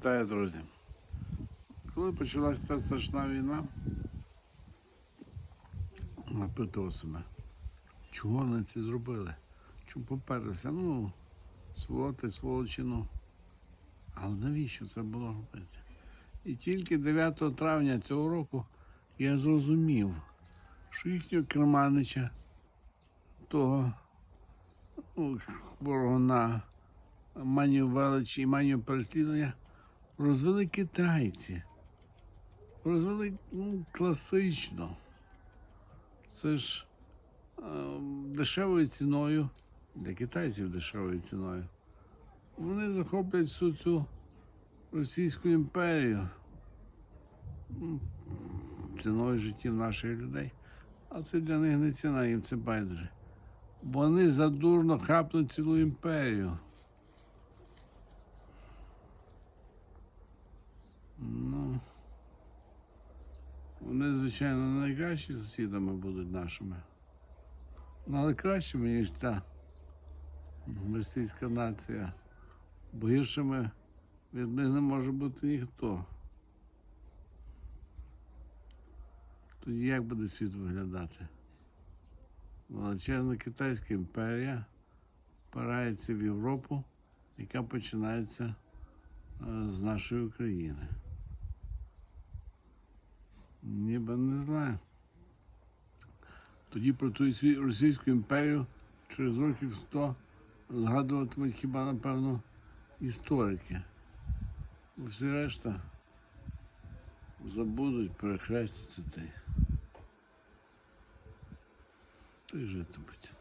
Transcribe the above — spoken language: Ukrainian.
Вітаю, друзі. Коли почалася та страшна війна, напитував себе, чого вони це зробили? Чому поперлися? Ну, сволоти, сволочину. Але навіщо це було робити? І тільки 9 травня цього року я зрозумів, що їхнього керманича, того ну, хворого на манію величі і манію переслідування, розвели китайці. Розвели ну, класично. Це ж е, дешевою ціною, для китайців дешевою ціною. Вони захоплять всю цю Російську імперію ціною життів наших людей. А це для них не ціна, їм це байдуже. Вони задурно хапнуть цілу імперію. Вони, звичайно, найкращі сусідами будуть нашими. Ну, але кращими, ніж та російська нація. Бо гіршими від них не може бути ніхто. Тоді як буде світ виглядати? Величезна китайська імперія впирається в Європу, яка починається е, з нашої України. Ніби не знаю. Тоді про ту Російську імперію через років 100 згадуватимуть хіба, напевно, історики. Всі решта забудуть, перехрестяться ти. Ти житимуть.